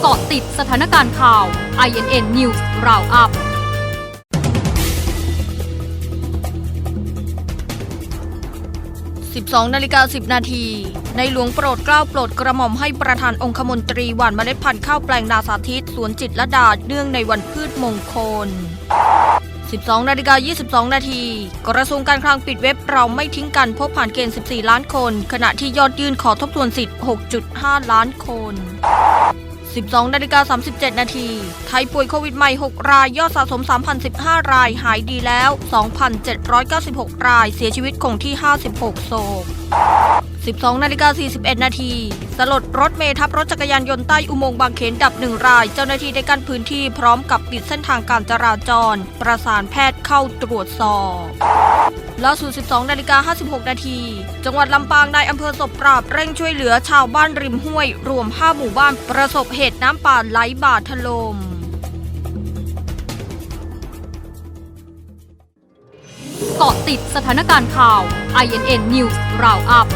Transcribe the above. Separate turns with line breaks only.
เกาะติดสถานการณ์ข่าว INN News Roundup
12นาฬิกา10 นาที ในหลวงโปรดเกล้าโปรดกระหม่อมให้ประธานองคมนตรีหว่านเมล็ดพันธุ์ข้าวแปลงนาสาธิต สวนจิตรลดาเนื่องในวันพืชมงคล 12นาฬิกา22 นาที กระทรวงการคลังปิดเว็บเราไม่ทิ้งกันพบผ่านเกณฑ์ 14 ล้านคน ขณะที่ยอดยื่นขอทบทวนสิทธิ์ 6.5 ล้านคน 12นาฬิกา37 นาที ไทยป่วยโควิดใหม่ 6 ราย ยอดสะสม 3,015 ราย หายดีแล้ว 2,796 ราย เสียชีวิตคงที่ 56โศก 12นาฬิกา41 นาทีสลดรถเมทับรถจักรยานยนต์ใต้อุโมงค์บางเขนดับหนึ่งราย เจ้าหน้าที่ได้กั้นพื้นที่พร้อมกับปิดเส้นทางการจราจร ประสานแพทย์เข้าตรวจสอบล่าสุด 12 นาฬิกา 56 นาที จังหวัดลำปางนายอำเภอศพปราบเร่งช่วยเหลือชาวบ้านริมห้วย รวม 5 หมู่บ้านประสบเหตุน้ำป่าไหลบ่าถล่ม
เกาะติดสถานการณ์ข่าว INN News Roundup